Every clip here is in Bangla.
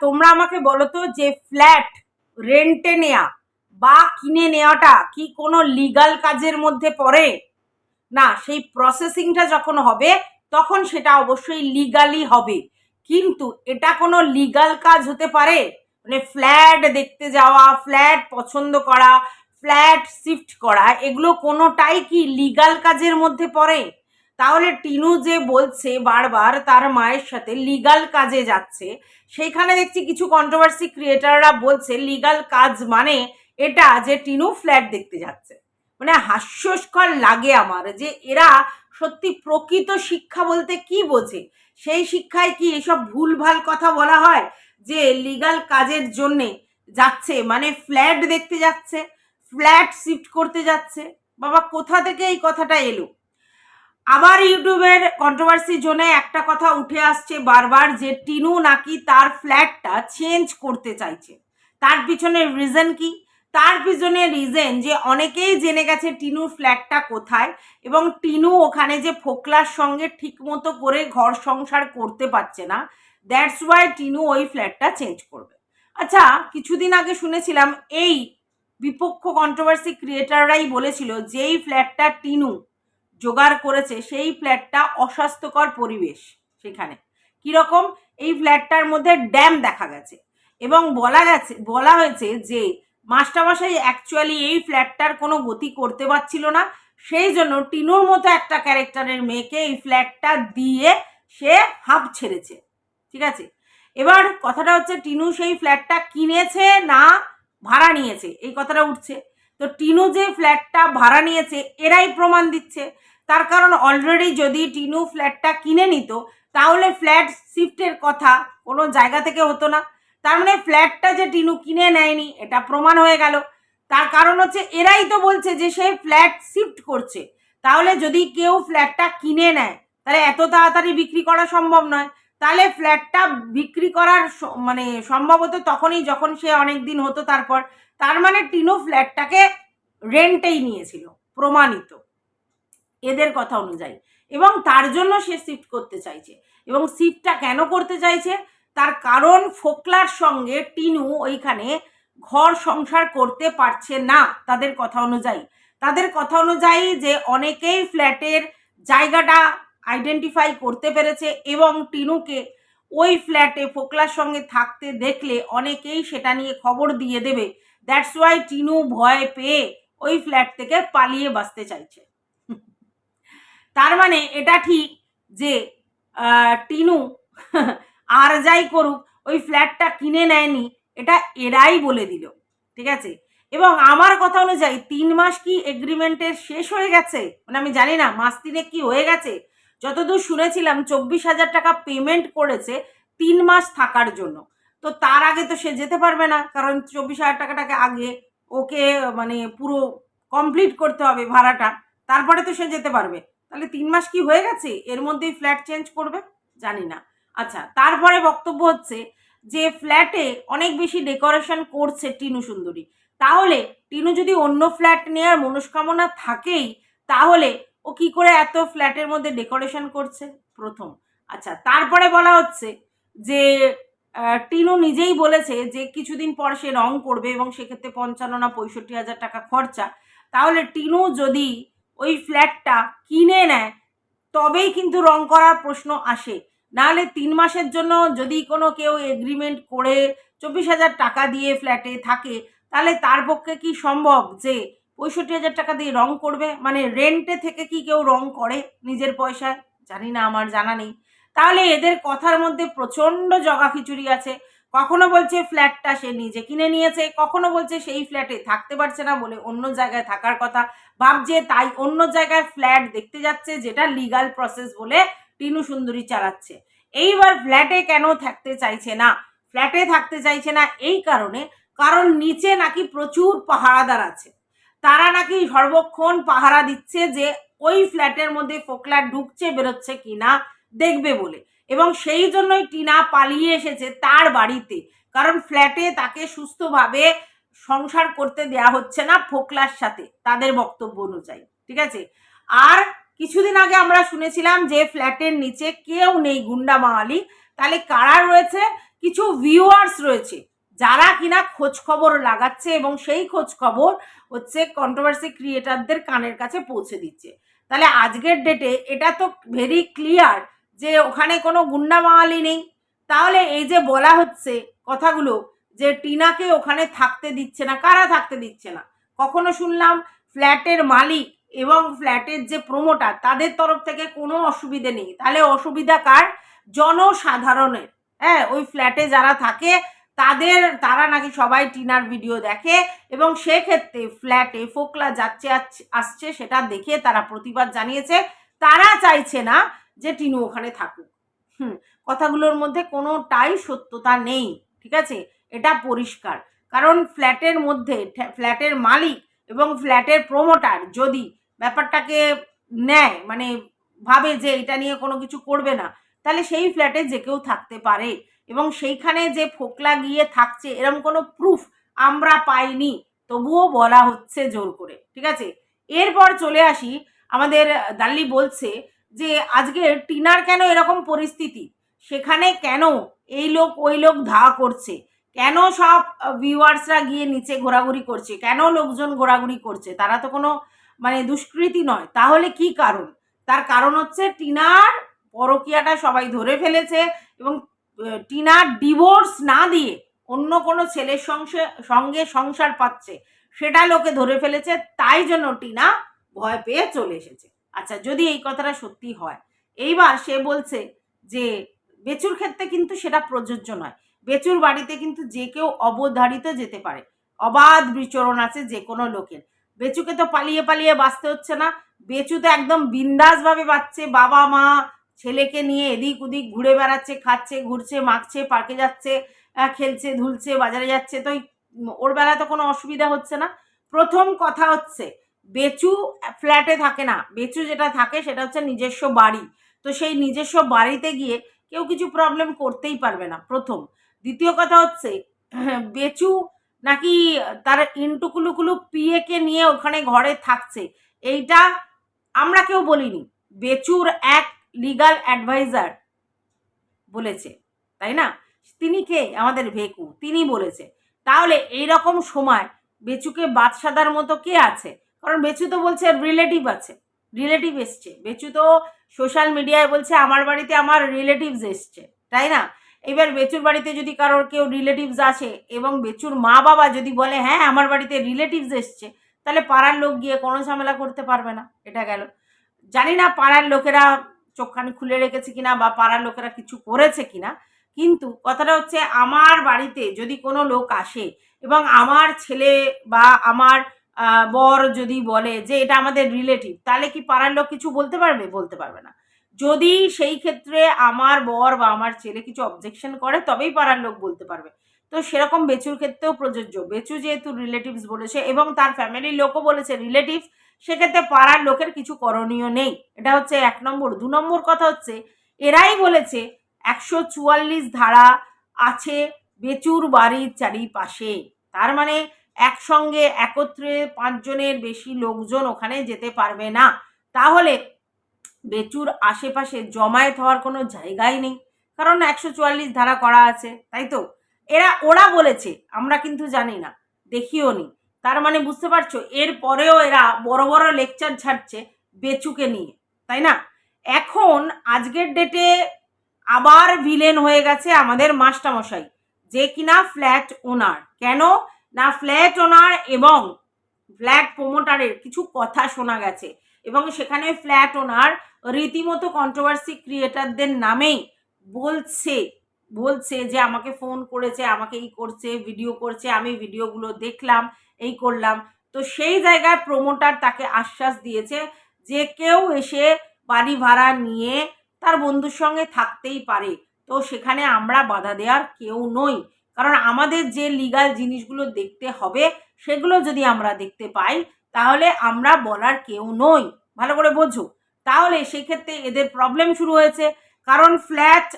তোমরা আমাকে বলো তো যে ফ্ল্যাট রেন্টে নেওয়া বা কিনে নেওয়াটা কি কোনো লিগাল কাজের মধ্যে পড়ে? না, সেই প্রসেসিংটা যখন হবে, তখন সেটা অবশ্যই লিগালি হবে। কিন্তু এটা কোনো লিগাল কাজ হতে পারে? মানে ফ্ল্যাট দেখতে যাওয়া, ফ্ল্যাট পছন্দ করা, ফ্ল্যাট শিফট করা, এগুলো কোনোটাই কি লিগাল কাজের মধ্যে পড়ে? তাহলে টিনু যে বলছে বারবার তার মায়ের সাথে লিগাল কাজে যাচ্ছে, সেইখানে দেখছি কিছু কন্ট্রোভার্সি ক্রিয়েটাররা বলছে লিগাল কাজ মানে এটা যে টিনু ফ্ল্যাট দেখতে যাচ্ছে। মানে হাস্যস্কর লাগে আমার যে এরা সত্যি প্রকৃত শিক্ষা বলতে কি বোঝে? সেই শিক্ষায় কি এসব ভুলভাল কথা বলা হয়? যে লিগাল কাজের জন্যে যাচ্ছে মানে ফ্ল্যাট দেখতে যাচ্ছে ফ্ল্যাট শিফট করতে যাচ্ছে? বাবা, কোথা থেকে এই কথাটা এলো? আবার ইউটিউবের কন্ট্রোভার্সি জোনে একটা কথা উঠে আসছে বারবার যে টিনু নাকি তার ফ্ল্যাটটা চেঞ্জ করতে চাইছে। তার পিছনে রিজন কি? তার পিছনে রিজন যে অনেকেই জেনে গেছে টিনুর ফ্ল্যাটটা কোথায় এবং টিনু ওখানে যে ফোকলার সঙ্গে ঠিকমতো করে ঘর সংসার করতে পারছে না দ্যাটস ওয়াই টিনু ওই ফ্ল্যাটটা চেঞ্জ করবে। আচ্ছা কিছুদিন আগে শুনেছিলাম, এই বিপক্ষ কন্ট্রোভার্সি ক্রিয়েটাররাই বলেছিল, যেই ফ্ল্যাটটা টিনু জোগাড় করেছে সেই ফ্ল্যাটটা অস্বাস্থ্যকর পরিবেশ সেখানে। কীরকম? এই ফ্ল্যাটটার মধ্যে ড্যাম দেখা গেছে এবং বলা গেছে, বলা হয়েছে যে মাস্টারমশাই অ্যাকচুয়ালি এই ফ্ল্যাটটার কোনো গতি করতে পারছিল না। সেই জন্য টিনুর মতো একটা ক্যারেক্টারের মেয়েকে এই ফ্ল্যাটটা দিয়ে সে হাঁপ ছেড়েছে। ঠিক আছে? এবার কথাটা হচ্ছে, টিনু সেই ফ্ল্যাটটা কিনেছে না ভাড়া নিয়েছে? এই কথাটা উঠছে। তো টিনু যে ফ্ল্যাটটা ভাড়া নিয়েছে, এরাই প্রমাণ দিচ্ছে। তার কারণ অলরেডি যদি টিনু ফ্ল্যাটটা কিনে নিত, তাহলে ফ্ল্যাট শিফটের কথা কোনো জায়গা থেকে হতো না। তার মানে ফ্ল্যাটটা যে টিনু কিনে নেয়নি, এটা প্রমাণ হয়ে গেল। তার কারণ হচ্ছে এরাই তো বলছে যে সে ফ্ল্যাট শিফট করছে। তাহলে যদি কেউ ফ্ল্যাটটা কিনে নেয়, তাহলে এত তাড়াতাড়ি বিক্রি করা সম্ভব নয়। তাহলে ফ্ল্যাটটা বিক্রি করার মানে সম্ভবত তখনই যখন সে অনেক দিন হতো, তারপর তার মানে টিনু ফ্ল্যাটটাকে রেন্টেই নিয়েছিল, প্রমাণিত এদের কথা অনুযায়ী। এবং তার জন্য সে শিফট করতে চাইছে। এবং শিফটটা কেন করতে চাইছে? তার কারণ ফোকলার সঙ্গে টিনু ওইখানে ঘর সংসার করতে পারছে না তাদের কথা অনুযায়ী। তাদের কথা অনুযায়ী যে অনেকেই ফ্ল্যাটের জায়গাটা আইডেন্টিফাই করতে পেরেছে এবং টিনুকে ওই ফ্ল্যাটে ফোকলার সঙ্গে থাকতে দেখলে অনেকেই সেটা নিয়ে খবর দিয়ে দেবে। দ্যাটস ওয়াই টিনু ভয় পেয়ে ওই ফ্ল্যাট থেকে পালিয়ে বাঁচতে চাইছে। তার মানে এটা ঠিক যে টিনু আর যাই করুক, ওই ফ্ল্যাটটা কিনে নেয়নি, এটা এরাই বলে দিল, ঠিক আছে? এবং আমার কথা অনুযায়ী তিন মাস কি এগ্রিমেন্টের শেষ হয়ে গেছে? মানে আমি জানি না, মাস তিনে কি হয়ে গেছে? যতদূর শুনেছিলাম, চব্বিশ হাজার টাকা পেমেন্ট করেছে তিন মাস থাকার জন্য। তো তার আগে তো সে যেতে পারবে না, কারণ চব্বিশ হাজার টাকাটাকে আগে ওকে মানে পুরো কমপ্লিট করতে হবে ভাড়াটা, তারপরে তো সে যেতে পারবে। তাহলে তিন মাস কি হয়ে গেছে? এর মধ্যেই ফ্ল্যাট চেঞ্জ করবে? জানি না। আচ্ছা তারপরে বক্তব্য হচ্ছে যে ফ্ল্যাটে অনেক বেশি ডেকোরেশন করছে টিনু সুন্দরী। তাহলে টিনু যদি অন্য ফ্ল্যাট নেওয়ার মনস্কামনা থাকেই, তাহলে ও কি করে এত ফ্ল্যাটের মধ্যে ডেকোরেশন করছে? প্রথম। আচ্ছা তারপরে বলা হচ্ছে যে টিনু নিজেই বলেছে যে কিছুদিন পর সে রং করবে এবং সেক্ষেত্রে পঞ্চান্ন না পঁয়ষট্টি হাজার টাকা খরচা। তাহলে টিনু যদি ওই ফ্ল্যাটটা কিনে নেয়, তবেই কিন্তু রং করার প্রশ্ন আসে। নাহলে তিন মাসের জন্য যদি কোনো কেউ এগ্রিমেন্ট করে চব্বিশ হাজার টাকা দিয়ে ফ্ল্যাটে থাকে, তাহলে তার পক্ষে কি সম্ভব যে পঁয়ষট্টি হাজার টাকা দিয়ে রং করবে? মানে রেন্টে থেকে কি কেউ রং করে নিজের পয়সায়? জানি না, আমার জানা নেই। তাহলে এদের কথার মধ্যে প্রচণ্ড জগা খিচুড়ি আছে। কখনো বলছে ফ্ল্যাটটা সে নিজে কিনে নিয়েছে, কখনো বলছে সেই ফ্ল্যাটে থাকতে পারছে না বলে অন্য জায়গায় থাকার কথা। ভাবছে তাই অন্য জায়গায় ফ্ল্যাট দেখতে যাচ্ছে যেটা লিগাল প্রসেস বলে টিনু সুন্দরী চালাচ্ছে। এইবার ফ্ল্যাটে কেন থাকতে চাইছে না? ফ্ল্যাটে থাকতে চাইছে না এই কারণে কারণ নিচে নাকি প্রচুর পাহারাদার আছে। তারা নাকি সর্বক্ষণ পাহারা দিচ্ছে যে ওই ফ্ল্যাটের মধ্যে ফোকলা ঢুকছে, বেরোচ্ছে কিনা। দেখবে বলে। এবং সেই জন্যই টিনা পালিয়ে এসেছে তার বাড়িতে। কারণ ফ্ল্যাটে তাকে সুস্থভাবে সংসার করতে দেয়া হচ্ছে না ফোকলার সাথে তাদের বক্তব্য অনুযায়ী। ঠিক আছে? আর কিছুদিন আগে আমরা শুনেছিলাম যে ফ্ল্যাটের নিচে কেউ নেই গুন্ডা বাঙালি। তাহলে কারা রয়েছে? কিছু ভিউয়ার্স রয়েছে। যারা কিনা খোঁজ খবর লাগাচ্ছে এবং সেই খোঁজ খবর হচ্ছে কন্ট্রোভার্সি ক্রিয়েটারদের কানের কাছে পৌঁছে দিচ্ছে। তাহলে আজকের ডেটে এটা তো ভেরি ক্লিয়ার যে ওখানে কোনো গুন্ডা বাঙালি নেই। তাহলে এই যে বলা হচ্ছে কথাগুলো যে টিনাকে ওখানে থাকতে দিচ্ছে না, কারা থাকতে দিচ্ছে না? কখনো শুনলাম ফ্ল্যাটের মালিক এবং ফ্ল্যাটের যে প্রমোটার, তাদের তরফ থেকে কোনো অসুবিধে নেই। তাহলে অসুবিধা কার? জনসাধারণের। হ্যাঁ ওই ফ্ল্যাটে যারা থাকে, তাদের, তারা নাকি সবাই টিনার ভিডিও দেখে এবং সেক্ষেত্রে ফ্ল্যাটে ফোকলা যাচ্ছে আসছে, সেটা দেখে তারা প্রতিবাদ জানিয়েছে। তারা চাইছে না যে টিনু ওখানে থাকুক। হুম, কথাগুলোর মধ্যে কোনোটাই সত্যতা নেই, ঠিক আছে? এটা পরিষ্কার। কারণ ফ্ল্যাটের মধ্যে ফ্ল্যাটের মালিক এবং ফ্ল্যাটের প্রমোটার যদি ব্যাপারটাকে নেয় মানে ভাবে যে এটা নিয়ে কোনো কিছু করবে না, তাহলে সেই ফ্ল্যাটে যে কেউ থাকতে পারে এবং সেইখানে যে ফোকলা গিয়ে থাকছে এরকম কোনো প্রুফ আমরা পাইনি, তবুও বলা হচ্ছে জোর করে, ঠিক আছে? এরপর চলে আসি, আমাদের দাল্লি বলছে যে আজকে টিনার কেন এরকম পরিস্থিতি? সেখানে কেন এই লোক ওই লোক ধা করছে? কেন সব ভিউয়ার্সরা গিয়ে নিচে ঘোরাঘুরি করছে? কেন লোকজন ঘোরাঘুরি করছে? তারা তো কোনো মানে দুষ্কৃতি নয়। তাহলে কি কারণ? তার কারণ হচ্ছে টিনার পরকিয়াটা সবাই ধরে ফেলেছে এবং টিনার ডিভোর্স না দিয়ে অন্য কোনো ছেলের সংসার সঙ্গে সংসার পাচ্ছে। সেটা লোকে ধরে ফেলেছে। তাই জন্য টিনা ভয় পেয়ে চলে এসেছে। আচ্ছা যদি এই কথাটা সত্যি হয়। এইবার সে বলছে যে, বেচুর ক্ষেত্রে কিন্তু সেটা প্রযোজ্য নয়। বেচুর বাড়িতে কিন্তু যে কেউ অবধারিত যেতে পারে। অবাধ বিচরণ আছে যে কোনো লোকের। বেচুকে তো পালিয়ে পালিয়ে বাঁচতে হচ্ছে না। বেচু তো একদম বিন্দাসভাবে বাঁচছে। বাবা, মা, ছেলেকে নিয়ে এদিক ওদিক ঘুরে বেড়াচ্ছে, খাচ্ছে, ঘুরছে, মাখছে, পার্কে যাচ্ছে খেলছে, ধুলছে, বাজারে যাচ্ছে। তো ওর বেলা তো কোনো অসুবিধা হচ্ছে না। প্রথম কথা হচ্ছে বেচু ফ্ল্যাটে থাকে না। বেচু যেটা থাকে সেটা হচ্ছে নিজস্ব বাড়ি। তো সেই নিজস্ব বাড়িতে গিয়ে কেউ কিছু প্রবলেম করতেই পারবে না, প্রথম। দ্বিতীয় কথা হচ্ছে, বেচু নাকি তার ইন্টুকুলুকুলু পিএকে নিয়ে ওখানে ঘরে থাকছে, এইটা আমরা কেউ বলিনি। বেচুর এক লিগাল অ্যাডভাইজার বলেছে, তাই না? তিনি কে? আমাদের ভেকু। তিনি বলেছে। তাহলে এই রকম সময় বেচুকে বাদশাদার মতো কে আছে? কারণ বেচু তো বলছে রিলেটিভ আছে রিলেটিভ এসছে। বেচু তো সোশ্যাল মিডিয়ায় বলছে, আমার বাড়িতে আমার রিলেটিভস এসছে। তাই না? এবার বেচুর বাড়িতে যদি কারোর কেউ রিলেটিভস আসে এবং বেচুর মা বাবা যদি বলে হ্যাঁ আমার বাড়িতে রিলেটিভস এসছে, তাহলে পাড়ার লোক গিয়ে কোনো ঝামেলা করতে পারবে না, এটা গেল। জানি না পাড়ার লোকেরা চোখখানি খুলে রেখেছে কিনা বা পাড়ার লোকেরা কিছু করেছে কিনা, কিন্তু কথাটা হচ্ছে, আমার বাড়িতে যদি কোনো লোক আসে এবং আমার ছেলে বা আমার বর যদি বলে যে এটা আমাদের রিলেটিভ তাহলে কি পাড়ার লোক কিছু বলতে পারবে? বলতে পারবে না। যদি সেই ক্ষেত্রে আমার বর বা আমার ছেলে কিছু অবজেকশন করে, তবেই পাড়ার লোক বলতে পারবে। তো সেরকম বেচুর ক্ষেত্রেও প্রযোজ্য। বেচু যেহেতু রিলেটিভস বলেছে এবং তার ফ্যামিলির লোকও বলেছে রিলেটিভস সেক্ষেত্রে পাড়ার লোকের কিছু করণীয় নেই। এটা হচ্ছে এক নম্বর। দু নম্বর কথা হচ্ছে, এরাই বলেছে একশো চুয়াল্লিশ ধারা আছে বেচুর বাড়ির চারিপাশে। তার মানে একসঙ্গে একত্রে পাঁচজনের বেশি লোকজন ওখানে যেতে পারবে না। তাহলে বেচুর আশেপাশে জমায়েত হওয়ার কোনো জায়গাই নেই। কারণ একশো চুয়াল্লিশ ধারা করা আছে, তাই তো? এরা, ওরা বলেছে, আমরা কিন্তু জানি না, দেখিও নি। তার মানে বুঝতে পারছ? এর পরেও এরা বড় বড় লেকচার ছাড়ছে বেচুকে নিয়ে, তাই না? এখন আজকের ডেটে আবার ভিলেন হয়ে গেছে আমাদের মাস্টারমশাই, যে কিনা ফ্ল্যাট ওনার। কেন? না ফ্ল্যাট ওনার এবং ফ্ল্যাট প্রোমোটারের কিছু কথা শোনা গেছে। এবং সেখানে ফ্ল্যাট ওনার রীতিমতো কন্ট্রোভার্সি ক্রিয়েটারদের নামেই বলছে বলছে যে আমাকে ফোন করেছে, আমাকে এই করছে ভিডিও করছে, আমি ভিডিওগুলো দেখলাম, এই করলাম। তো সেই জায়গায় প্রোমোটার তাকে আশ্বাস দিয়েছে যে কেউ এসে বাড়ি ভাড়া নিয়ে তার বন্ধুর সঙ্গে থাকতেই পারে। তো সেখানে আমরা বাধা দেওয়ার কেউ নই। কারণ আমাদের যে লিগাল জিনিসগুলো দেখতে হবে, সেগুলো যদি আমরা দেখতে পাই, তাহলে আমরা বলার কেউ নই। ভালো করে বোঝো। তাহলে সেক্ষেত্রে এদের প্রবলেম শুরু হয়েছে। কারণ ফ্ল্যাট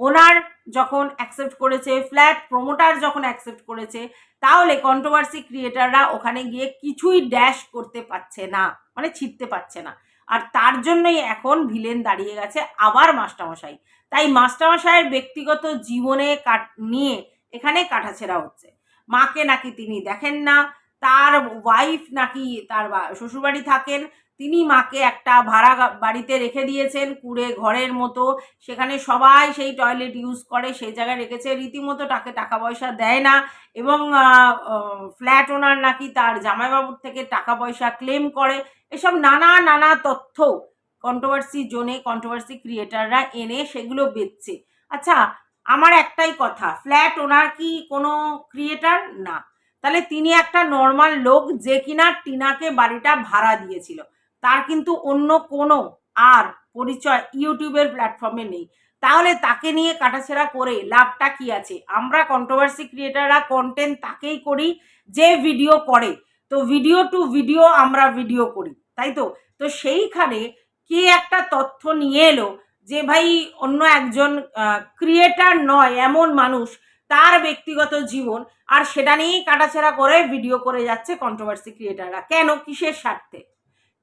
ওনার যখন অ্যাকসেপ্ট করেছে ফ্ল্যাট প্রমোটার যখন অ্যাকসেপ্ট করেছে, তাহলে কন্ট্রোভার্সি ক্রিয়েটাররা ওখানে গিয়ে কিছুই ড্যাশ করতে পারছে না মানে ছিটতে পারছে না। আর তার জন্যই এখন ভিলেন দাঁড়িয়ে গেছে আবার মাস্টারমশাই। তাই মাস্টারমশাইয়ের ব্যক্তিগত জীবনে কাট, নিয়ে এখানে কাটাছেড়া হচ্ছে। মাকে নাকি তিনি দেখেন না, তার ওয়াইফ নাকি তার শ্বশুরবাড়ি থাকেন, তিনি মাকে একটা ভাড়া বাড়িতে রেখে দিয়েছেন, কুড়ে ঘরের মতো, সেখানে সবাই সেই টয়লেট ইউজ করে, সেই জায়গায় রেখেছে, রীতিমতো তাকে টাকা পয়সা দেয় না এবং ফ্ল্যাট ওনার নাকি তার জামাইবাবুর থেকে টাকা পয়সা ক্লেম করে। এসব নানা নানা তথ্য কন্ট্রোভার্সি জোনে কন্ট্রোভার্সি ক্রিয়েটাররা এনে সেগুলো বেচছে। আচ্ছা আমার একটাই কথা ফ্ল্যাট ওনার কি কোনো ক্রিয়েটার না। তাহলে তিনি একটা নর্মাল লোক যে কিনা টিনাকে বাড়িটা ভাড়া দিয়েছিল। তার কিন্তু অন্য কোনো আর পরিচয় ইউটিউবের প্ল্যাটফর্মে নেই। তাহলে তাকে নিয়ে কাটাছেড়া করে লাভটা কি আছে? আমরা কন্ট্রোভার্সি ক্রিয়েটাররা কন্টেন্ট তাকেই করি যে ভিডিও করে। তো ভিডিও টু ভিডিও আমরা ভিডিও করি, তাই তো? তো সেইখানে কে একটা তথ্য নিয়ে এলো যে ভাই অন্য একজন ক্রিয়েটার নয়, এমন মানুষ, তার ব্যক্তিগত জীবন, আর সেটা নিয়েই কাটাছেড়া করে ভিডিও করে যাচ্ছে কন্ট্রোভার্সি ক্রিয়েটাররা কেন? কিসের স্বার্থে?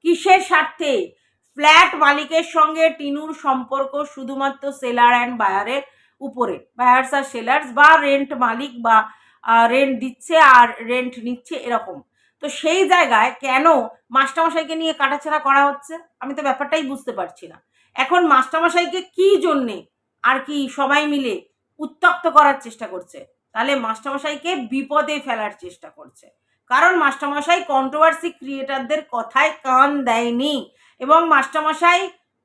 কিসের স্বার্থে? ফ্ল্যাট মালিকের সঙ্গে টিনুর সম্পর্ক শুধুমাত্র সেলার অ্যান্ড বায়ারের উপরে। বায়ার্স আর সেলার্স বা রেন্ট মালিক বা রেন্ট দিচ্ছে আর রেন্ট নিচ্ছে এরকম। তো সেই জায়গায় কেন মাস্টারমশাইকে নিয়ে কাটাছেড়া করা হচ্ছে? আমি তো ব্যাপারটাই বুঝতে পারছি না। এখন মাস্টারমশাইকে কি জন্যে আর কি সবাই মিলে উত্তক্ত করার চেষ্টা করছে? তাহলে মাস্টারমশাইকে বিপদে ফেলার চেষ্টা করছে। কারণ মাস্টারমশাই কন্ট্রোভার্সি ক্রিয়েটারদের কথায় কান দেয়নি এবং মাস্টারমশাই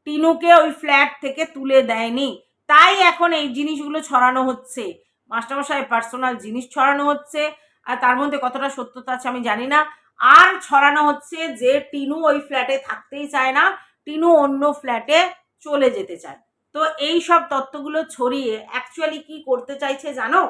টিনুকে ওই ফ্ল্যাট থেকে তুলে দেয়নি। তাই এখন এই জিনিসগুলো ছড়ানো হচ্ছে। মাস্টারমশাই পার্সোনাল জিনিস ছড়ানো হচ্ছে। আর তার মধ্যে কতটা সত্যতা আছে আমি জানি না। আর ছড়ানো হচ্ছে যে টিনু ওই ফ্ল্যাটে থাকতেই চায় না, টিনু অন্য ফ্ল্যাটে চলে যেতে চায়। তো এই সব তত্ত্বগুলো ছড়িয়ে অ্যাকচুয়ালি কি করতে চাইছে জানো?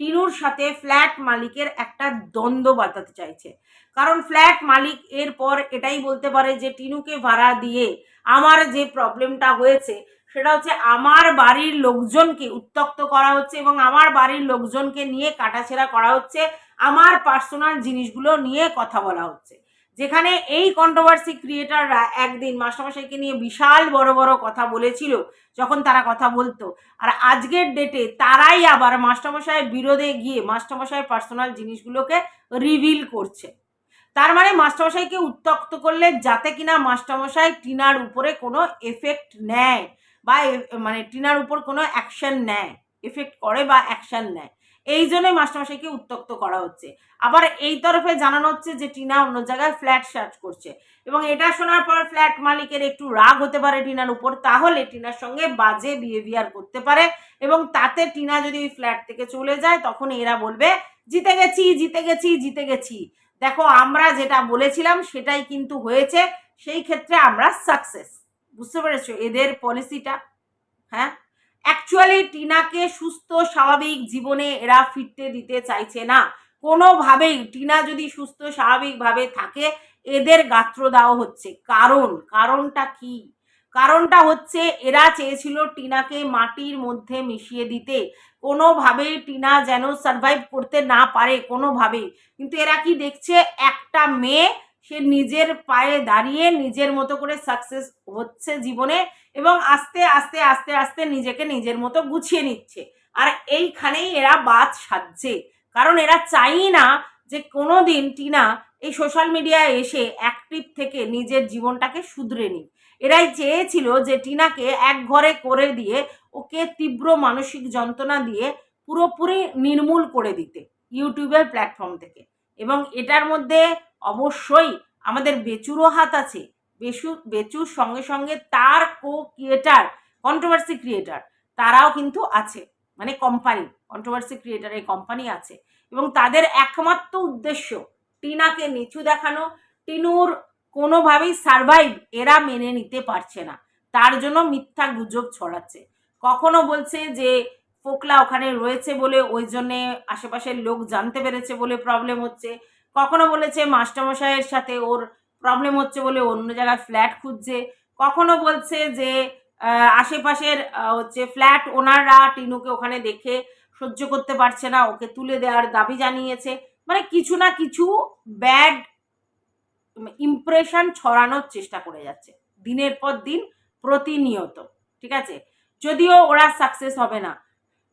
টিনুর সাথে ফ্ল্যাট মালিকের একটা দ্বন্দ্ব বাঁধাতে চাইছে। কারণ ফ্ল্যাট মালিক এরপর এটাই বলতে পারে যে টিনুকে ভাড়া দিয়ে আমার যে প্রবলেমটা হয়েছে, সেটা হচ্ছে আমার বাড়ির লোকজনকে উত্তক্ত করা হচ্ছে এবং আমার বাড়ির লোকজনকে নিয়ে কাটাছেড়া করা হচ্ছে। আমার পার্সোনাল জিনিসগুলো নিয়ে কথা বলা হচ্ছে। যেখানে এই কন্ট্রোভার্সি ক্রিয়েটাররা একদিন মাস্টারমশাইকে নিয়ে বিশাল বড় বড় কথা বলেছিল, যখন তারা কথা বলতো। আর আজকের ডেটে তারাই আবার মাস্টারমশাইয়ের বিরোধে গিয়ে মাস্টারমশাইয়ের পার্সোনাল জিনিসগুলোকে রিভিল করছে। তার মানে মাস্টারমশাইকে উত্তক্ত করলে যাতে কিনা মাস্টারমশাই টিনার উপরে কোনো এফেক্ট নেয় বা মানে টিনার উপর কোনো অ্যাকশন নেয় এফেক্ট করে বা অ্যাকশন নেয়। এই জন্যই মাস্টারমশাইকে উত্তক্ত করা হচ্ছে। আবার এই তরফে জানানো হচ্ছে যে, টিনা অন্য জায়গায় ফ্ল্যাট সার্চ করছে। এবং এটা শোনার পর ফ্ল্যাট মালিকের একটু রাগ হতে পারে টিনার উপর। তাহলে টিনার সঙ্গে বাজে বিহেভিয়ার করতে পারে। এবং তাতে টিনা যদি ওই ফ্ল্যাট থেকে চলে যায়, তখন এরা বলবে, জিতে গেছি জিতে গেছি জিতে গেছি। দেখো, আমরা যেটা বলেছিলাম, সেটাই কিন্তু হয়েছে। সেই ক্ষেত্রে আমরা সাকসেস বুঝতে পেরেছ? এদের পলিসিটা হ্যাঁ? অ্যাকচুয়ালি টিনাকে সুস্থ, স্বাভাবিক জীবনে এরা ফিরতে দিতে চাইছে না। কোনোভাবেই টিনা যদি সুস্থ, স্বাভাবিকভাবে থাকে, এদের গাত্র দেওয়া হচ্ছে। কারণ, কারণটা কি? কারণটা হচ্ছে, এরা চেয়েছিল টিনাকে মাটির মধ্যে মিশিয়ে দিতে। কোনোভাবেই টিনা যেন সার্ভাইভ করতে না পারে, কোনোভাবেই। কিন্তু এরা কি দেখছে? একটা মেয়ে সে নিজের পায়ে দাঁড়িয়ে নিজের মতো করে সাকসেস হচ্ছে জীবনে এবং আস্তে আস্তে আস্তে আস্তে নিজেকে নিজের মতো গুছিয়ে নিচ্ছে। আর এইখানেই এরা বাদ সাজছে। কারণ এরা চাই না যে কোনো দিন টিনা এই সোশ্যাল মিডিয়ায় এসে অ্যাক্টিভ থেকে নিজের জীবনটাকে শুধরে নিক। এরাই চেয়েছিল যে টিনাকে এক ঘরে করে দিয়ে ওকে তীব্র মানসিক যন্ত্রণা দিয়ে পুরোপুরি নির্মূল করে দিতে ইউটিউবের প্ল্যাটফর্ম থেকে। এবং এটার মধ্যে অবশ্যই আমাদের বেচুরও হাত আছে। বেচু, বেচুর সঙ্গে সঙ্গে তার কো ক্রিয়েটার কন্ট্রোভার্সি ক্রিয়েটার তারাও কিন্তু আছে। মানে কোম্পানি কন্ট্রোভার্সি ক্রিয়েটার এই কোম্পানি আছে। এবং তাদের একমাত্র উদ্দেশ্য টিনাকে নিচু দেখানো। টিনুর কোনোভাবেই সারভাইভ এরা মেনে নিতে পারছে না। তার জন্য মিথ্যা গুজব ছড়াচ্ছে। কখনো বলছে যে ফোকলা ওখানে রয়েছে বলে, ওই জন্যে আশেপাশের লোক জানতে পেরেছে বলে প্রবলেম হচ্ছে। কখনো বলেছে মাস্টারমশাইয়ের সাথে ওর প্রবলেম হচ্ছে বলে অন্য জায়গায় ফ্ল্যাট খুঁজছে। কখনো বলছে যে আশেপাশের হচ্ছে ফ্ল্যাট ওনাররা টিনুকে ওখানে দেখে সহ্য করতে পারছে না, ওকে তুলে দেওয়ার দাবি জানিয়েছে। মানে কিছু না কিছু ব্যাড ইমপ্রেশন ছড়ানোর চেষ্টা করে যাচ্ছে, দিনের পর দিন প্রতিনিয়ত, ঠিক আছে? যদিও ওরা সাকসেস হবে না।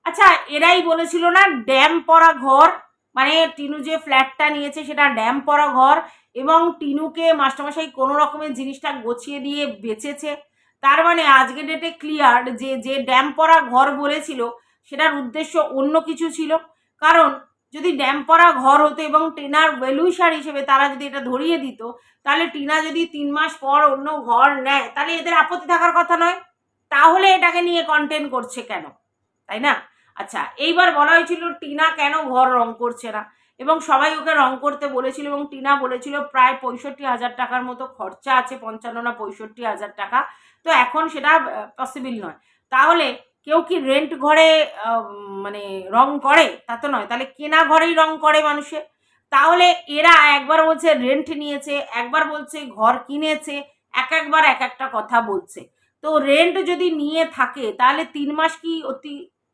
আচ্ছা এরাই বলেছিল না ড্যাম পরা ঘর মানে টিনু যে ফ্ল্যাটটা নিয়েছে সেটা ড্যাম পরা ঘর এবং টিনুকে মাস্টারমশাই কোনো রকমের জিনিসটা গছিয়ে দিয়ে বেঁচেছে। তার মানে আজকে ডেটে ক্লিয়ার যে যে ড্যাম পরা ঘর বলেছিল সেটার উদ্দেশ্য অন্য কিছু ছিল। কারণ যদি ড্যাম পরা ঘর হতো এবং টিনার ভ্যালুইশার হিসেবে তারা যদি এটা ধরিয়ে দিত, তাহলে টিনা যদি তিন মাস পর অন্য ঘর নেয়, তাহলে এদের আপত্তি থাকার কথা নয়। তাহলে এটাকে নিয়ে কন্টেন্ট করছে কেন? তাই না? আচ্ছা এইবার বলা হয়েছিল টিনা কেন ঘর রং করছে না? এবং সবাই ওকে রং করতে বলেছিল এবং টিনা বলেছিল প্রায় পঁয়ষট্টি হাজার টাকার মতো খরচা আছে, পঞ্চান্ন না পঁয়ষট্টি হাজার টাকা। তো এখন সেটা পসিবল নয়। তাহলে কেউ কি রেন্ট ঘরে মানে রং করে? তা তো নয়। তাহলে কেনা ঘরেই রং করে মানুষে। তাহলে এরা একবার বলছে রেন্ট নিয়েছে, একবার বলছে ঘর কিনেছে, এক একবার এক একটা কথা বলছে। তো রেন্ট যদি নিয়ে থাকে, তাহলে তিন মাস কি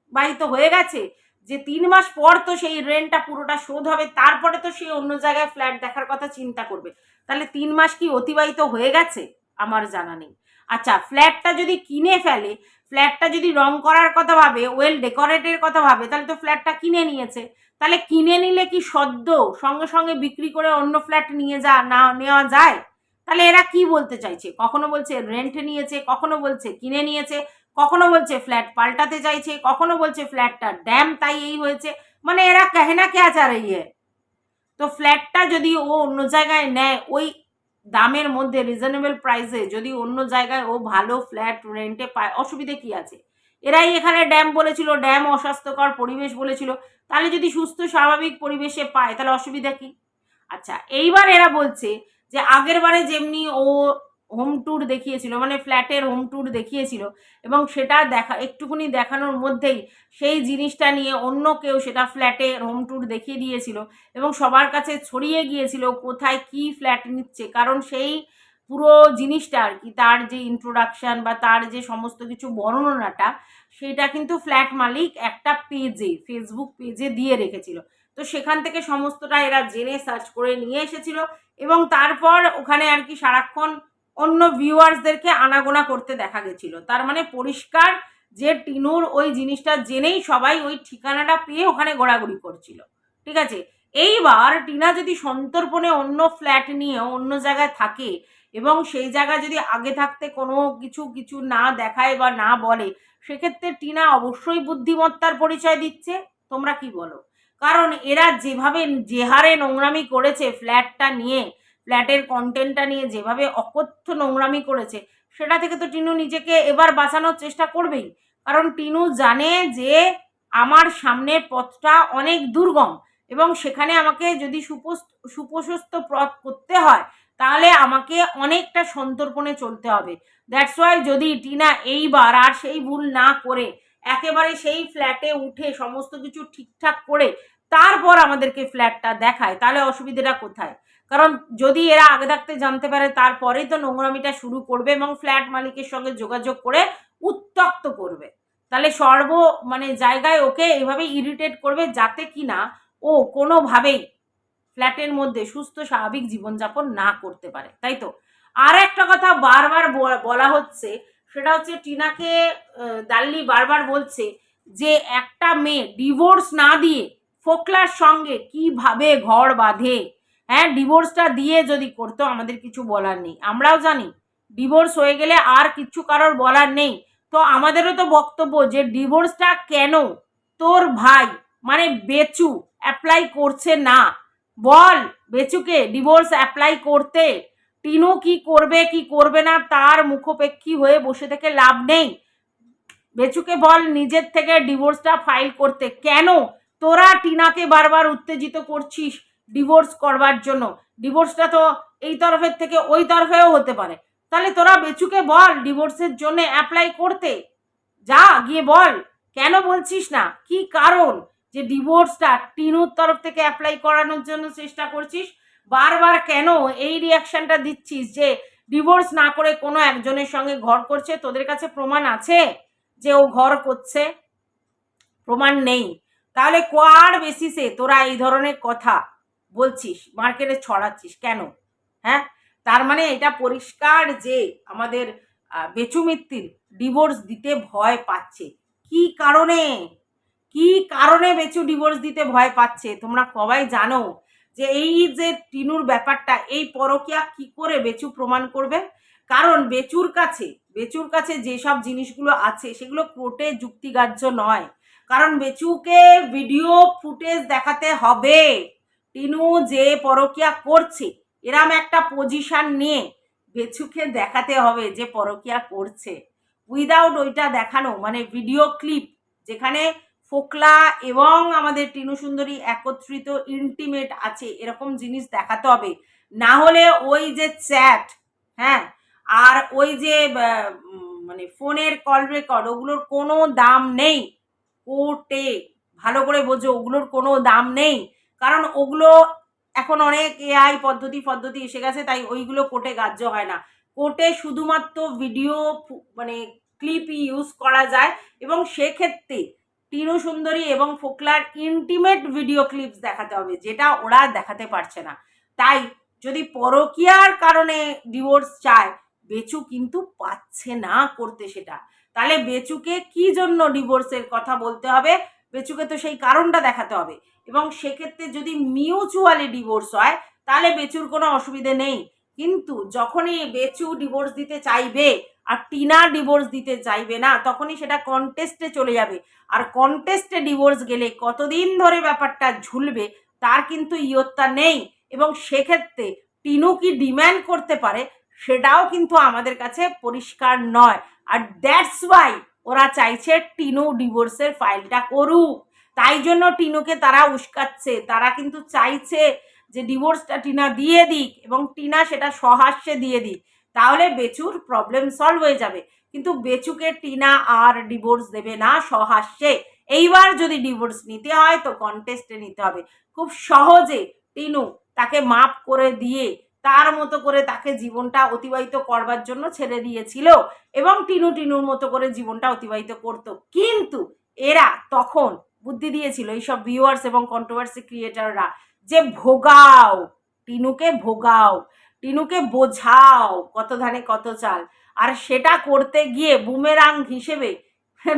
অতিবাহিত হয়ে গেছে, যে তিন মাস পর তো সেই রেন্টটা পুরোটা শোধ হবে, তারপরে তো সে অন্য জায়গায় ফ্ল্যাট দেখার কথা চিন্তা করবে। তাহলে তিন মাস কি অতিবাহিত হয়ে গেছে? আমার জানা নেই। আচ্ছা ফ্ল্যাটটা যদি কিনে ফেলে ফ্ল্যাটটা যদি রং করার কথা ভাবে ওয়েল ডেকোরেটের কথা ভাবে, তাহলে তো ফ্ল্যাটটা কিনে নিয়েছে। তাহলে কিনে নিলে কি সদ্য সঙ্গে সঙ্গে বিক্রি করে অন্য ফ্ল্যাট নিয়ে যা, না নেওয়া যায়? তাহলে এরা কি বলতে চাইছে? কখনো বলছে রেন্ট নিয়েছে, কখনো বলছে কিনে নিয়েছে কখনো বলছে ফ্ল্যাট পাল্টাতে চাইছে, কখনো বলছে ফ্ল্যাটটা ড্যাম তাই এই হয়েছে। মানে এরা কেহেনা কে আচার ইয়ে তো ফ্ল্যাটটা যদি ও অন্য জায়গায় নেয়, ওই দামের মধ্যে রিজনেবল প্রাইসে যদি অন্য জায়গায় ও ভালো ফ্ল্যাট রেন্টে পায়, অসুবিধে কি আছে? এরাই এখানে ড্যাম বলেছিল, ড্যাম অস্বাস্থ্যকর পরিবেশ বলেছিল। তাহলে যদি সুস্থ, স্বাভাবিক পরিবেশে পায়, তাহলে অসুবিধা কি? আচ্ছা এইবার এরা বলছে যে আগের বারে যেমনি ও হোম ট্যুর দেখিয়েছিল মানে ফ্ল্যাটের হোম ট্যুর দেখিয়েছিল এবং সেটা দেখা একটুকুনি দেখানোর মধ্যেই সেই জিনিসটা নিয়ে অন্য কেউ সেটা ফ্ল্যাটে হোম ট্যুর দেখিয়ে দিয়েছিল এবং সবার কাছে ছড়িয়ে গিয়েছিল কোথায় কি ফ্ল্যাট নিচ্ছে। কারণ সেই পুরো জিনিসটা আর কি, তার যে ইন্ট্রোডাকশন বা তার যে সমস্ত কিছু বর্ণনাটা, সেটা কিন্তু ফ্ল্যাট মালিক একটা পেজে ফেসবুক পেজে দিয়ে রেখেছিল। তো সেখান থেকে সমস্তটা এরা জেনে সার্চ করে নিয়ে এসেছিল এবং তারপর ওখানে আর কি সারাক্ষণ অন্য ভিউয়ার্সদেরকে আনাগোনা করতে দেখা গেছিল। তার মানে পরিষ্কার যে টিনুর ওই জিনিসটা জেনেই সবাই ওই ঠিকানাটা পেয়ে ওখানে ঘোরাঘুরি করছিল। ঠিক আছে? এইবার টিনা যদি সন্তর্পণে অন্য ফ্ল্যাট নিয়ে অন্য জায়গায় থাকে এবং সেই জায়গায় যদি আগে থাকতে কোনো কিছু কিছু না দেখায় বা না বলে, সেক্ষেত্রে টিনা অবশ্যই বুদ্ধিমত্তার পরিচয় দিচ্ছে। তোমরা কি বলো? কারণ এরা যেভাবে যে হারে নোংরামি করেছে ফ্ল্যাটটা নিয়ে ফ্ল্যাটের কন্টেন্টটা নিয়ে যেভাবে অকথ্য নোংরামি করেছে, সেটা থেকে তো টিনু নিজেকে এবার বাঁচানোর চেষ্টা করবেই। কারণ টিনু জানে যে আমার সামনের পথটা অনেক দুর্গম এবং সেখানে আমাকে যদি সুপ্রশস্ত পথ করতে হয়, তাহলে আমাকে অনেকটা সন্তর্পণে চলতে হবে। দ্যাটস ওয়াই যদি টিনা এইবার আর সেই ভুল না করে, একেবারে সেই ফ্ল্যাটে উঠে সমস্ত কিছু ঠিকঠাক করে, তারপর আমাদেরকে ফ্ল্যাটটা দেখায়, তাহলে অসুবিধাটা কোথায়? কারণ যদি এরা আগে থাকতে জানতে পারে, তারপরেই তো নোংরামিটা শুরু করবে এবং ফ্ল্যাট মালিকের সঙ্গে যোগাযোগ করে উত্তক্ত করবে। তাহলে সর্ব মানে জায়গায় ওকে এইভাবে ইরিটেট করবে যাতে কি না ও কোনোভাবেই ফ্ল্যাটের মধ্যে সুস্থ স্বাভাবিক জীবনযাপন না করতে পারে, তাই তো? আর একটা কথা বারবার বলা হচ্ছে, সেটা হচ্ছে টিনাকে দাল্লি বারবার বলছে যে একটা মেয়ে ডিভোর্স না দিয়ে ফোকলার সঙ্গে কীভাবে ঘর বাঁধে। হ্যাঁ ডিভোর্সটা দিয়ে যদি করতো আমাদের কিছু বলার নেই। আমরাও জানি ডিভোর্স হয়ে গেলে আর কিছু কারোর বলার নেই। তো আমাদেরও তো বক্তব্য যে ডিভোর্সটা কেন তোর ভাই মানে বেচু অ্যাপ্লাই করছে না? বল, বেচুকে ডিভোর্স অ্যাপ্লাই করতে? টিনু কি করবে কি করবে না, তার মুখোপেক্ষী হয়ে বসে থেকে লাভ নেই। বেচুকে বল, নিজের থেকে ডিভোর্সটা ফাইল করতে। কেন? তোরা টিনাকে বারবার উত্তেজিত করছিস। ডিভোর্স করবার জন্য। ডিভোর্সটা তো এই তরফের থেকে ওই তরফেও হতে পারে। তাহলে তোরা বেচুকে বল ডিভোর্সের জন্য অ্যাপ্লাই করতে। যা, গিয়ে বল। কেন বলছিস না? কি কারণ? যে ডিভোর্সটা টিনুর তরফ থেকে অ্যাপ্লাই করানোর জন্য চেষ্টা করছিস, বারবার কেন এই রিয়াকশনটা দিচ্ছিস যে ডিভোর্স না করে কোনো একজনের সঙ্গে ঘর করছে? তোদের কাছে প্রমাণ আছে যে ও ঘর করছে? প্রমাণ নেই। তাহলে কোয়ার বেসিসে তোরা এই ধরনের কথা। বলছিস মার্কেটে ছড়াচ্ছিস কেন? হ্যাঁ? তার মানে এটা পরিষ্কার যে আমাদের আহ, বেচু মিত্তির ডিভোর্স দিতে ভয় পাচ্ছে। কি কারণে? কি কারণে বেচু ডিভোর্স দিতে ভয় পাচ্ছে? তোমরা সবাই জানো যে এই যে টিনুর ব্যাপারটা এই পরকিয়া কি করে বেচু প্রমাণ করবে? কারণ বেচুর কাছে বেচুর কাছে যেসব জিনিসগুলো আছে সেগুলো কোর্টে যুক্তিগ্রাহ্য নয়। কারণ বেচুকে ভিডিও ফুটেজ দেখাতে হবে। টিনু যে পরকিয়া করছে, এরম একটা পজিশন নিয়ে বেচুকে দেখাতে হবে যে পরকিয়া করছে। উইদাউট ওইটা দেখানো মানে ভিডিও ক্লিপ যেখানে ফোকলা এবং আমাদের টিনু সুন্দরী একত্রিত ইন্টিমেট আছে, এরকম জিনিস দেখাতে হবে। না হলে ওই যে চ্যাট হ্যাঁ আর ওই যে মানে ফোনের কল রেকর্ড ওগুলোর কোনো দাম নেই। কোর্টে, ভালো করে বোঝো, ওগুলোর কোনো দাম নেই। কারণ ওগুলো এখন অনেক এআই পদ্ধতি পদ্ধতি এসে গেছে, তাই ওইগুলো কোর্টে গ্রাহ্য হয় না। কোর্টে শুধুমাত্র ভিডিও মানে ক্লিপ ইউজ করা যায় এবং সেক্ষেত্রে টিনু সুন্দরী এবং ফোকলার ইন্টিমেট ভিডিও ক্লিপস দেখাতে হবে, যেটা ওরা দেখাতে পারছে না। তাই যদি পরকিয়ার কারণে ডিভোর্স চায়, বেচু কিন্তু পাচ্ছে না করতে সেটা। তাহলে বেচুকে কি জন্য ডিভোর্সের কথা বলতে হবে? বেচুকে তো সেই কারণটা দেখাতে হবে। এবং সেক্ষেত্রে যদি মিউচুয়ালি ডিভোর্স হয়, তাহলে বেচুর কোনো অসুবিধে নেই। কিন্তু যখনই বেচু ডিভোর্স দিতে চাইবে আর টিনা ডিভোর্স দিতে চাইবে না, তখনই সেটা কন্টেস্টে চলে যাবে। আর কন্টেস্টে ডিভোর্স গেলে কতদিন ধরে ব্যাপারটা ঝুলবে, তার কিন্তু ইয়ত্তা নেই। এবং সেক্ষেত্রে টিনু কি ডিম্যান্ড করতে পারে, সেটাও কিন্তু আমাদের কাছে পরিষ্কার নয়। আর দ্যাটস ওয়াই ওরা চাইছে টিনু ডিভোর্সের ফাইলটা করুক। তাই জন্য টিনুকে তারা উস্কাচ্ছে। তারা কিন্তু চাইছে যে ডিভোর্সটা টিনা দিয়ে দিক এবং টিনা সেটা সহাস্যে দিয়ে দিক। তাহলে বেচুর প্রবলেম সলভ হয়ে যাবে। কিন্তু বেচুকে টিনা আর ডিভোর্স দেবে না সহাস্যে। এইবার যদি ডিভোর্স নিতে হয় তো কন্টেস্টে নিতে হবে। খুব সহজে টিনু তাকে মাপ করে দিয়ে তার মতো করে তাকে জীবনটা অতিবাহিত করবার জন্য ছেড়ে দিয়েছিল এবং টিনু টিনুর মতো করে জীবনটা অতিবাহিত করত। কিন্তু এরা তখন বুদ্ধি দিয়েছিল এইসব ভিউয়ার্স এবং কন্ট্রোভার্সি ক্রিয়েটাররা যে ভোগাও, টিনুকে ভোগাও, টিনুকে বোঝাও কত ধানে কত চাল। আর সেটা করতে গিয়ে বুমেরাং হিসেবে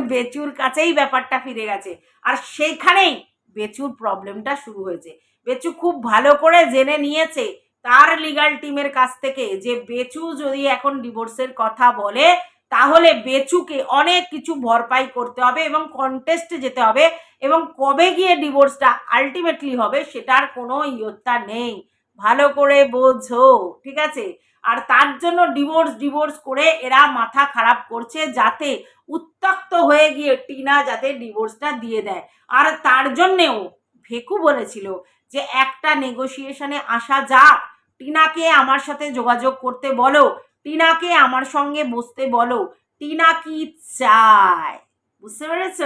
বেচুর কাছেই ব্যাপারটা ফিরে গেছে। আর সেইখানেই বেচুর প্রবলেমটা শুরু হয়েছে। বেচু খুব ভালো করে জেনে নিয়েছে তার লিগাল টিমের কাছ থেকে যে বেচু যদি এখন ডিভোর্সের কথা বলে, তাহলে বেচুকে অনেক কিছু ভরপাই করতে হবে এবং কন্টেস্টে যেতে হবে এবং কবে গিয়ে ডিভোর্সটা আলটিমেটলি হবে সেটার কোনো ইয়ত্তা নেই। ভালো করে বোঝো, ঠিক আছে? আর তার জন্য ডিভোর্স ডিভোর্স করে এরা মাথা খারাপ করছে যাতে উত্তক্ত হয়ে গিয়ে টিনা যাতে ডিভোর্সটা দিয়ে দেয়। আর তার জন্যেও ভেকু বলেছিল যে একটা নেগোসিয়েশনে আসা যাক, টিনাকে আমার সাথে যোগাযোগ করতে বলো, টিনাকে আমার সঙ্গে বসতে বলো, টিনা কি চায়? বুঝতে পেরেছ?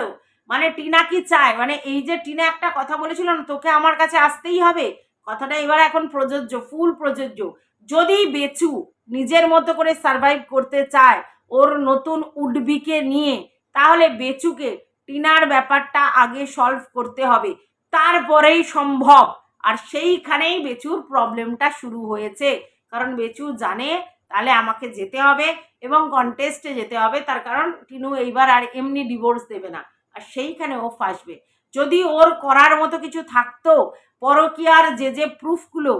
মানে টিনা কি চায়? মানে এই যে টিনা একটা কথা বলেছিল না, তোকে আমার কাছে আসতেই হবে। কথাটা এবার এখন প্রযোজ্য ফুল প্রযোজ্য। যদি বেচু নিজের মতো করে সার্ভাইভ করতে চায় ওর নতুন উডবিকে নিয়ে, তাহলে বেচুকে টিনার ব্যাপারটা আগে সলভ করতে হবে। তারপরেই সম্ভব। আর সেইখানেই বেচুর প্রবলেমটা শুরু হয়েছে। কারণ বেচু জানে, তাহলে আমাকে যেতে হবে এবং কন্টেস্টে যেতে হবে। তার কারণ টিনু এইবার আর এমনি ডিভোর্স দেবে না। আর সেইখানে ও ফাঁসবে। যদি ওর করার মতো কিছু থাকতো, পরকিয়ার যে যে প্রুফগুলো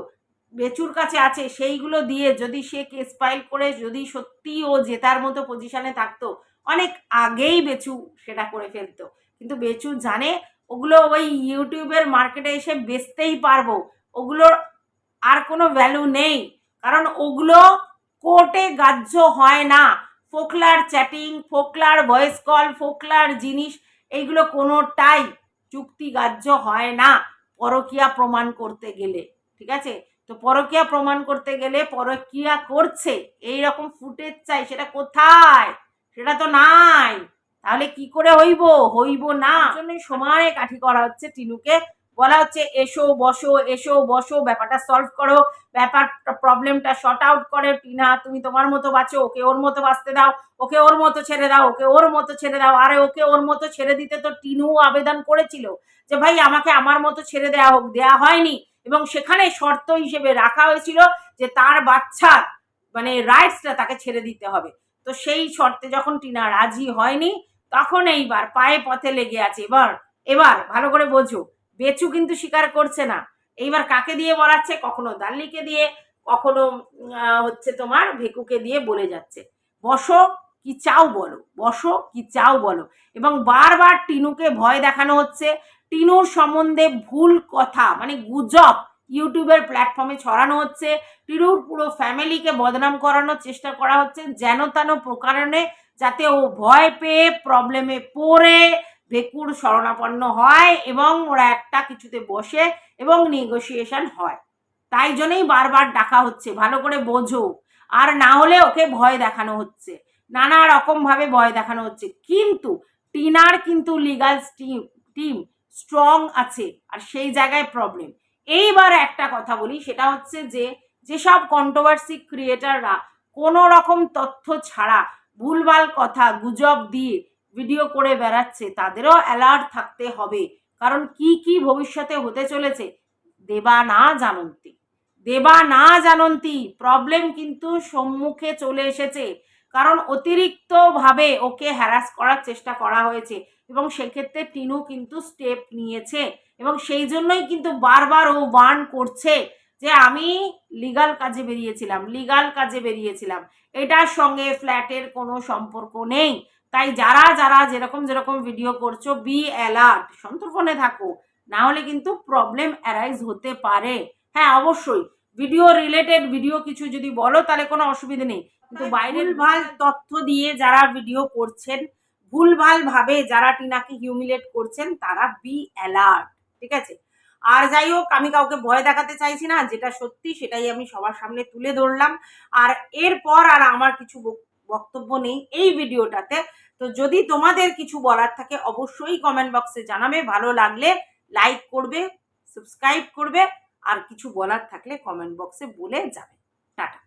বেচুর কাছে আছে, সেইগুলো দিয়ে যদি সে কেস ফাইল করে, যদি সত্যি ও জেতার মতো পজিশনে থাকতো, অনেক আগেই বেচু সেটা করে ফেলতো। কিন্তু বেচু জানে ওগুলো ওই ইউটিউবের মার্কেটে এসে বেচতেই পারব। ওগুলোর আর কোনো ভ্যালু নেই। কারণ ওগুলো কোর্টে গ্রাহ্য হয় না। ফোকলার চ্যাটিং ফোকলার ভয়েস কল ফোকলার জিনিস, এইগুলো কোনোটাই চুক্তি চুক্তিগ্রাহ্য হয় না। পরকিয়া প্রমাণ করতে গেলে, ঠিক আছে? তো পরকিয়া প্রমাণ করতে গেলে পরকিয়া করছে। এই রকম ফুটেজ চাই, সেটা কোথায়? সেটা তো নাই। তাহলে কি করে হইব? হইব না। জন্যই সময় কাঠি করা হচ্ছে টিনুকে। বলা হচ্ছে এসো বসো এসো বসো ব্যাপারটা সলভ করো। ব্যাপার প্রবলেমটা শর্ট আউট করে। টিনা তুমি তোমার মতো বাঁচো। ওকে ওর মতো বাঁচতে দাও। ওকে ওর মতো ছেড়ে দাও। ওকে ওর মতো ছেড়ে দাও। আরে ওকে ওর মতো ছেড়ে দিতে তো টিনু আবেদন করেছিল যে ভাই আমাকে আমার মতো ছেড়ে দেওয়া হোক। দেওয়া হয়নি। এবং সেখানে শর্ত হিসেবে রাখা হয়েছিল যে তার বাচ্চার মানে রাইটসটা তাকে ছেড়ে দিতে হবে। তো সেই শর্তে যখন টিনা রাজি হয়নি তখন এইবার পায়ে পথে লেগে আছে। এবার এবার, ভালো করে বোঝো। বেচু কিন্তু স্বীকার করছে না। এইবার কাকে দিয়ে বলাচ্ছে কখনো দাল্লিকে দিয়ে, কখনো হচ্ছে তোমার ভেকুকে দিয়ে বলে যাচ্ছে। বসো, কি চাও বলো। বসো, কি চাও বলো। এবং বারবার টিনুকে ভয় দেখানো হচ্ছে। টিনুর সম্বন্ধে ভুল কথা মানে গুজব ইউটিউবের প্ল্যাটফর্মে ছড়ানো হচ্ছে। টিনুর পুরো ফ্যামিলিকে বদনাম করানোর চেষ্টা করা হচ্ছে। যেন তেন প্রকারণে যাতে ও ভয় পেয়ে প্রবলেমে পড়ে ভেকুর শরণাপন্ন হয় এবং ওরা একটা কিছুতে বসে এবং নেগোসিয়েশন হয়। তাই জন্যই বারবার ডাকা হচ্ছে, ভালো করে বোঝো। আর না হলে ওকে ভয় দেখানো হচ্ছে। নানা রকম ভাবে ভয় দেখানো হচ্ছে। কিন্তু টিনার কিন্তু লিগাল টিম টিম স্ট্রং আছে আর সেই জায়গায় প্রবলেম এইবার একটা কথা বলি, সেটা হচ্ছে যে, যেসব কন্ট্রোভার্সি ক্রিয়েটাররা কোনো রকম তথ্য ছাড়া ভুলভাল কথা, গুজব দিয়ে ভিডিও করে বেড়াচ্ছে, তাদেরও অ্যালার্ট থাকতে হবে। কারণ কি কি ভবিষ্যতে হতে চলেছে, দেবা না জানন্তি। দেবা না জানন্তি প্রবলেম কিন্তু সম্মুখে চলে এসেছে। কারণ অতিরিক্তভাবে ওকে হ্যারাস করার চেষ্টা করা হয়েছে এবং সেক্ষেত্রে টিনু কিন্তু স্টেপ নিয়েছে এবং সেই জন্যই কিন্তু বারবার ও ওয়ার্ন করছে। যে আমি লিগাল কাজে বেরিয়েছিলাম লিগাল কাজে বেরিয়েছিলাম। এটার সঙ্গে ফ্ল্যাটের কোনো সম্পর্ক নেই। তাই যারা যারা যেরকম যেরকম ভিডিও করছ বি অ্যালার্ট সন্তর্পণে থাকো। না হলে কিন্তু প্রবলেম অ্যারাইজ হতে পারে। হ্যাঁ অবশ্যই। ভিডিও রিলেটেড ভিডিও কিছু যদি বলো তাহলে কোনো অসুবিধা নেই। কিন্তু বাইরের ভালো তথ্য দিয়ে যারা ভিডিও করছেন ভুলভাল ভাবে যারা টিনাকে হিউমিলেট করছেন তারা বি অ্যালার্ট ঠিক আছে? আর যাই হোক, আমি কাউকে ভয় দেখাতে চাইছি না, যেটা সত্যি সেটাই আমি সবার সামনে তুলে ধরলাম। আর এরপর আর আমার কিছু বক- বক্তব্য নেই এই ভিডিওটাতে। তো যদি তোমাদের কিছু বলার থাকে, অবশ্যই কমেন্ট বক্সে জানাবে। ভালো লাগলে লাইক করবে সাবস্ক্রাইব করবে, আর কিছু বলার থাকলে কমেন্ট বক্সে বলে যাবে। টাটা।